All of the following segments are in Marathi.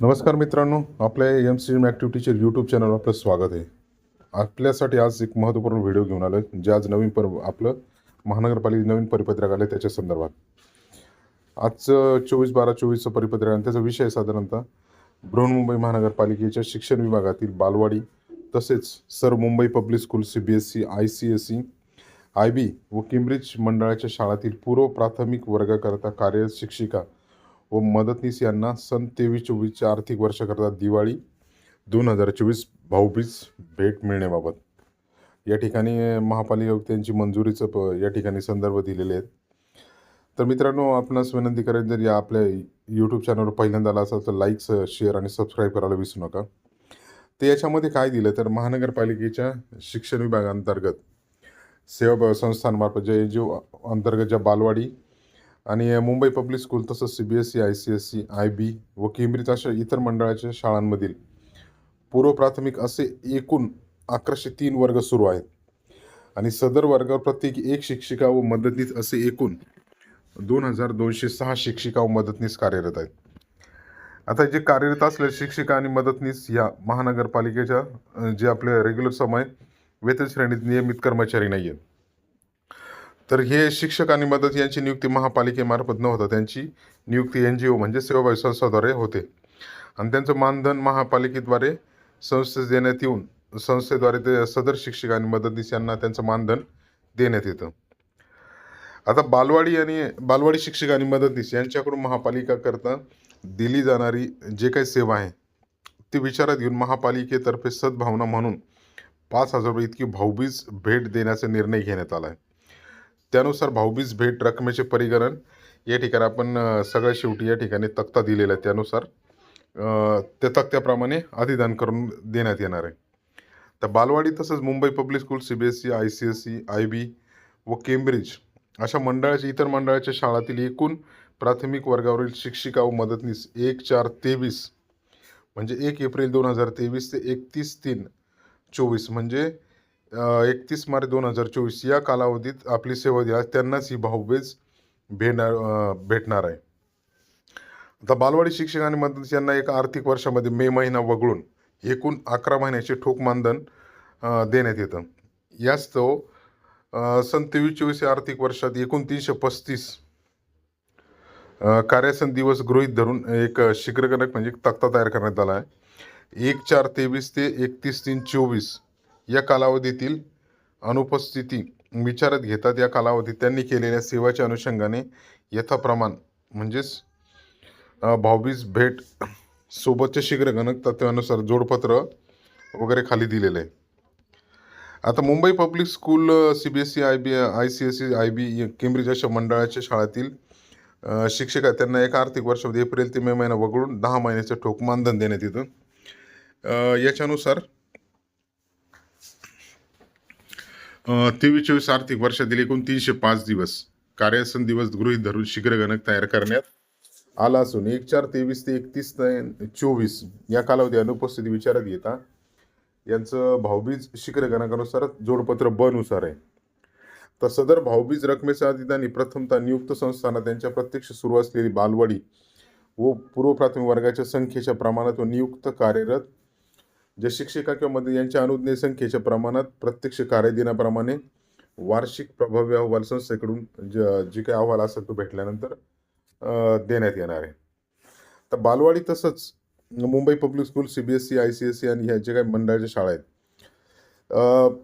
नमस्कार मित्रांनो आपल्या एम सी एम ॲक्टिव्हिटीचे यूट्यूब चॅनल आपलं स्वागत आहे. आपल्यासाठी आज एक महत्त्वपूर्ण व्हिडिओ घेऊन आलो आहे जे आज नवीन पर आपलं महानगरपालिके नवीन परिपत्रक आलं त्याच्या संदर्भात. आजचं चोवीस बारा चोवीसचं परिपत्रक आणि त्याचा विषय साधारणतः बृहन्मुंबई महानगरपालिकेच्या शिक्षण विभागातील बालवाडी तसेच sir Mumbai public school C B S C I C S C I B व केम्ब्रिज मंडळाच्या शाळातील पूर्व प्राथमिक वर्गाकरता कार्यरत शिक्षिका व मदतनीस यांना सन तेवीस चोवीसच्या आर्थिक वर्षाकरता दिवाळी दोन हजार चोवीस भाऊबीज भेट मिळण्याबाबत. या ठिकाणी महापालिका त्यांची मंजुरीचं प या ठिकाणी संदर्भ दिलेले आहेत. तर मित्रांनो आपणास विनंती करेन जर या आपल्या यूट्यूब चॅनलवर पहिल्यांदा आला असाल तर लाईक्स शेअर आणि सबस्क्राईब करायला विसरू नका. ते याच्यामध्ये काय दिलं? तर महानगरपालिकेच्या शिक्षण विभागांतर्गत सेवा संस्थांमार्फत जे जो अंतर्गत ज्या बालवाडी आणि मुंबई पब्लिक स्कूल तसंच C B S C I C S C I B व केंब्रिज अशा इतर मंडळाच्या शाळांमधील पूर्व प्राथमिक असे एकूण अकराशे तीन वर्ग सुरू आहेत. आणि सदर वर्गावर प्रत्येकी एक शिक्षिका व मदतनीस असे एकूण दोन हजार दोनशे सहा शिक्षिका व मदतनीस कार्यरत आहेत. आता जे कार्यरत असलेले शिक्षिका आणि मदतनीस या महानगरपालिकेच्या जे आपले रेग्युलर समय वेतन श्रेणीत नियमित कर्मचारी नाही आहेत तर हे शिक्षक आणि मदत यांची नियुक्ती महापालिकेमार्फत न होता त्यांची नियुक्ती एन जी ओ म्हणजे सेवाभावी संस्थाद्वारे होते. आणि त्यांचं मानधन महापालिकेद्वारे संस्थेस देण्यात येऊन संस्थेद्वारे ते सदर शिक्षक आणि मदतनीस यांना त्यांचं मानधन देण्यात येतं. आता बालवाडी आणि बालवाडी शिक्षक आणि मदतनीस यांच्याकडून महापालिकाकरता दिली जाणारी जे काही सेवा आहे ती विचारात घेऊन महापालिकेतर्फे सद्भावना म्हणून पाच हजार रुपये इतकी भाऊबीज भेट देण्याचा निर्णय घेण्यात आला आहे. त्यानुसार भाऊबीज भेट रकमेचे परिगणन. या ठिकाणी आपण सगळ्या शेवटी या ठिकाणी तक्ता दिलेला आहे त्यानुसार. त्या तक्त्याप्रमाणे अधिदान करून देण्यात येणार आहे. तर बालवाडी तसंच Mumbai public school C B S C I C S C I B व केम्ब्रिज अशा मंडळाच्या इतर मंडळाच्या शाळातील एकूण प्राथमिक वर्गावरील शिक्षिका व मदतनीस एक चार तेवीस म्हणजे एक एप्रिल दोन हजार तेवीस ते एकतीस तीन चोवीस म्हणजे एकतीस मार्च दोन हजार चोवीस या कालावधीत आपली सेवा द्या त्यांनाच ही भाऊबेज भेटणार भेटणार आहे. आता बालवाडी शिक्षक आणि मदत यांना एक आर्थिक वर्षामध्ये मे महिना वगळून एकूण अकरा महिन्याचे ठोक मानधन देण्यात येतं. यास्तव सन तेवीस चोवीस या आर्थिक वर्षात एकूण तीनशे पस्तीस कार्यासन दिवस गृहीत धरून एक शीघ्रगणक म्हणजे एक तक्ता तयार करण्यात आला आहे. एक चार तेवीस ते एकतीस तीन चोवीस या कालावधीतील अनुपस्थिती विचारात घेतात. या कालावधीत त्यांनी केलेल्या सेवाच्या अनुषंगाने यथाप्रमाण म्हणजेच भाऊबीज भेट सोबतचे शीघ्रगणक तत्त्वानुसार जोडपत्र वगैरे खाली दिलेलं आहे. आता Mumbai public school C B S C I B I C S C I B Cambridge अशा मंडळाच्या शाळेतील शिक्षक त्यांना एका आर्थिक वर्षामध्ये एप्रिल ते मे महिना वगळून दहा महिन्याचं ठोक मानधन देण्यात येतं. याच्यानुसार तेवीस चोवीस आर्थिक वर्षातील एकूण तीनशे पाच दिवस कार्यासन दिवस गृहीत धरून शीघ्रगणक तयार करण्यात आला असून एक चार तेवीस ते एकतीस चोवीस या कालावधी अनुपस्थिती विचारात घेता यांचं भाऊबीज शीघ्रगणकानुसार जोडपत्र ब नुसार आहे. तर सदर भाऊबीज रकमेच्या अधिदानी प्रथमतः नियुक्त संस्थांना त्यांच्या प्रत्यक्ष सुरू असलेली बालवाडी व पूर्व प्राथमिक वर्गाच्या संख्येच्या प्रमाणात व नियुक्त कार्यरत जे शिक्षिका किंवा मदत यांच्या अनुज्ञेय संख्येच्या प्रमाणात प्रत्यक्ष कार्यदिनाप्रमाणे वार्षिक प्रभावी अहवाल संस्थेकडून ज जे काही अहवाल असेल तो भेटल्यानंतर देण्यात येणार आहे. तर बालवाडी तसंच Mumbai public school C B S C I C S C आणि ह्या जे काही मंडळाच्या शाळा आहेत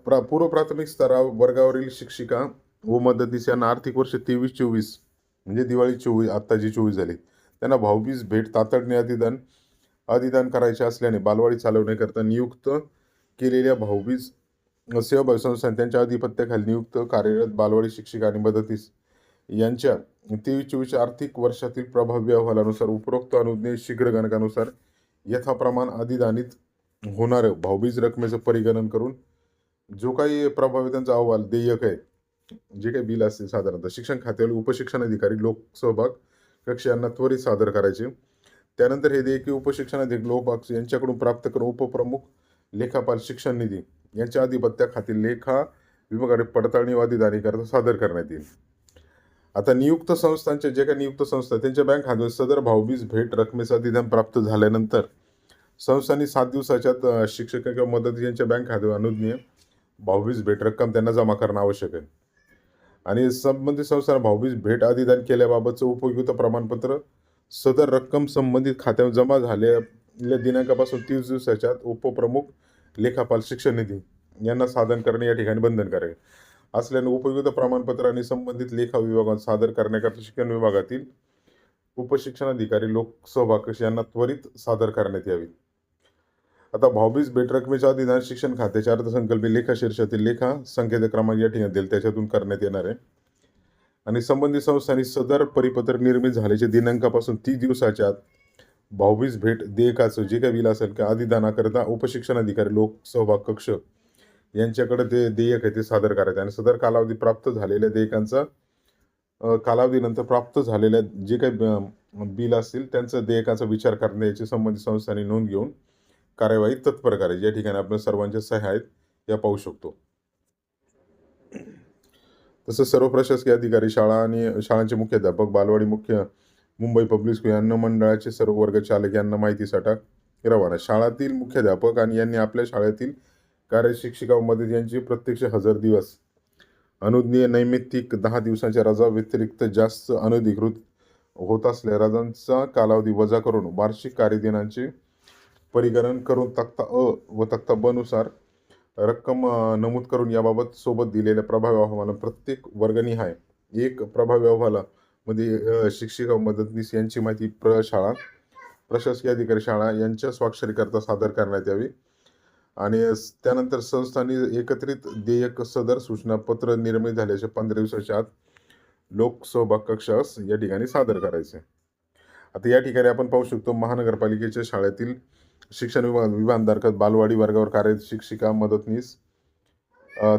प्रा पूर्व प्राथमिक स्तरा वर्गावरील शिक्षिका व मदतीस यांना आर्थिक वर्ष तेवीस चोवीस म्हणजे दिवाळी चोवीस आत्ता जी चोवीस झाली. त्यांना भाऊबीज भेट तातडणे अधिदान अधिदान करायचे असल्याने बालवाडी चालवण्याकरता नियुक्त केलेल्या भाऊबीज सेवाभावी संस्था त्यांच्या अधिपत्याखाली नियुक्त कार्यरत बालवाडी शिक्षिका आणि मदतीस यांच्या तेवीस चोवीस आर्थिक वर्षातील प्रभावी अहवालानुसार उपरोक्त अनुज्ञेय शीघ्र गणकानुसार यथाप्रमाण अधिदानित होणारं भाऊबीज रकमेचं परिगणन करून जो काही प्रभावी त्यांचा अहवाल देयक आहे जे काही बिल असते साधारणतः शिक्षण खात्यावर उपशिक्षण अधिकारी लोकसहभाग कक्ष यांना त्वरित सादर करायचे. त्यानंतर हे देयके उपशिक्षण अधिकारी लोकपाल यांच्याकडून प्राप्त करून उपप्रमुख लेखापाल शिक्षण निधी यांच्या अधिपत्याखातील लेखा विभागाकडे पडताळणी व सादर करण्यात येईल. आता नियुक्त संस्थांचे जे काही नियुक्त संस्था त्यांच्या बँक खात्यात सदर भाऊबीज भेट रकमेचा अधिदान प्राप्त झाल्यानंतर संस्थांनी सात दिवसाच्या शिक्षक किंवा मदत यांच्या बँक खात्यावर अनुज्ञेय भाऊबीज भेट रक्कम त्यांना जमा करणं आवश्यक आहे. आणि संबंधित संस्थांना भाऊबीज भेट अधिदान केल्याबाबतचं उपयुक्त प्रमाणपत्र सदर रक्कम संबंधित खात्यावर जमा झालेल्या दिनांकापासून तीस दिवसाच्या उपप्रमुख लेखापाल शिक्षण निधी यांना सादर करणे या ठिकाणी बंधनकारक आहे. असल्याने उपयुक्त प्रमाणपत्र आणि संबंधित लेखा विभागात सादर करण्याकरता शिक्षण विभागातील उपशिक्षणाधिकारी लोकसभा कक्ष यांना त्वरित सादर करण्यात यावी. आता भाऊबीज भेट रकमेच्या अधिदान शिक्षण खात्याच्या अर्थसंकल्पीय लेखा शीर्षातील लेखा संकेत क्रमांक या ठिकाणी दिले त्याच्यातून करण्यात येणार आहे. आणि संबंधित संस्थांनी सदर परिपत्रक निर्मित झाल्याच्या दिनांकापासून तीस दिवसाच्या आत भाऊबीज भेट देयकाचं जे काही बिल असेल का अधिदानाकरता उपशिक्षणाधिकारी लोकसहभाग कक्ष यांच्याकडे ते देयक आहे ते सादर करायचे. आणि सदर कालावधी प्राप्त झालेल्या देयकांचा कालावधीनंतर प्राप्त झालेल्या जे काही बिल असतील त्यांचं देयकाचा विचार करण्याची संबंधित संस्थांनी नोंद घेऊन कार्यवाही तत्पर करायची. या ठिकाणी आपण सर्वांच्या सह्या आहेत या पाहू शकतो. तसंच सर्व प्रशासकीय अधिकारी शाळा आणि शाळांचे मुख्याध्यापक बालवाडी मुख्य मुंबई पब्लिक स्कूल यांना मंडळाचे सर्व वर्ग चालक यांना माहितीसाठी रवाना. शाळातील मुख्याध्यापक आणि यांनी आपल्या शाळेतील कार्यशिक्षिका व मदत यांची प्रत्यक्ष हजर दिवस. अनुज्ञेय नैमित्तिक दहा दिवसांच्या रजा व्यतिरिक्त जास्त अनधिकृत होत असल्या रजांचा कालावधी वजा करून वार्षिक कार्यदिनांचे परिगणन करून तक्ता अ व तक्ता ब नुसार रक्कम नमूद करून याबाबत सोबत दिलेल्या प्रभावी अहवाला प्रत्येक वर्गणी आहे एक प्रभावी अहवालामध्ये म्हणजे, मध्ये शिक्षिका मदतनीस यांची माहिती प्रशाळा प्रशासकीय अधिकारी शाळा यांच्या स्वाक्षरीकरता सादर करण्यात यावी. आणि त्यानंतर संस्थांनी एकत्रित देयक सदर सूचना पत्र निर्मित झाल्याचे पंधरा दिवसाच्या आत लोकसहभाग कक्षास या ठिकाणी सादर करायचे. आता या ठिकाणी आपण पाहू शकतो महानगरपालिकेच्या शाळेतील शिक्षण विभाग विभागांतर्गत बालवाडी वर्गावर कार्यरत शिक्षिका मदतनीस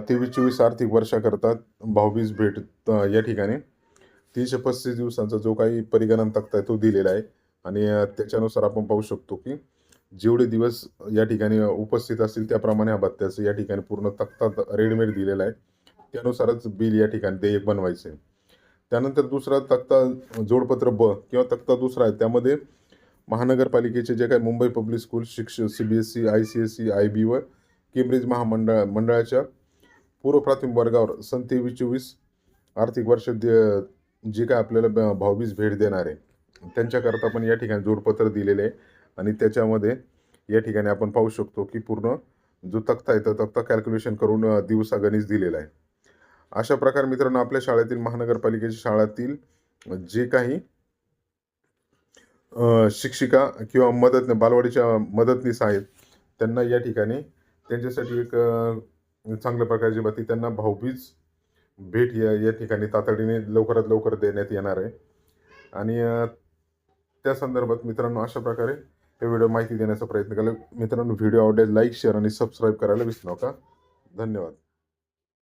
तेवीस चोवीस आर्थिक वर्षाकरता भाऊबीज भेट या ठिकाणी. तीनशे पस्तीस दिवसांचा जो काही परिगणन तक्ता आहे तो दिलेला आहे. आणि त्याच्यानुसार आपण पाहू शकतो की जेवढे दिवस या ठिकाणी उपस्थित असतील त्याप्रमाणे हा भत्त्याचं या ठिकाणी पूर्ण तक्ता रेडीमेड दिलेला आहे. त्यानुसारच बिल या ठिकाणी देयक बनवायचे त्यानंतर दुसरा तक्ता जोडपत्र ब किंवा तक्ता दुसरा आहे. त्यामध्ये महानगरपालिकेचे जे काही मुंबई पब्लिक स्कूल शिक्ष C B S C I C S C I B व केम्ब्रिज महामंडळ मंडळाच्या पूर्व प्राथमिक वर्गावर सन तेवीस चोवीस आर्थिक वर्ष दे जे काय आपल्याला ब- भाऊबीज भेट देणार आहे. त्यांच्याकरता पण या ठिकाणी जोडपत्र दिलेले आहे. आणि त्याच्यामध्ये या ठिकाणी आपण पाहू शकतो की पूर्ण जो तक्ता आहे तो तक्ता कॅल्क्युलेशन करून अ, दिलेला आहे. अशा प्रकारे मित्रांनो आपल्या शाळेतील महानगरपालिकेच्या शाळातील जे काही शिक्षिका किंवा मदत बालवाडीच्या मदतनीस आहेत त्यांना या ठिकाणी त्यांच्यासाठी एक चांगल्या प्रकारची बाती त्यांना भाऊबीज भेट या या ठिकाणी तातडीने लवकरात लवकर देण्यात येणार आहे. आणि त्या संदर्भात मित्रांनो अशा प्रकारे हे व्हिडिओ माहिती देण्याचा प्रयत्न केला. मित्रांनो व्हिडिओ आवडेल लाईक शेअर आणि सबस्क्राईब करायला विसरू नका. धन्यवाद.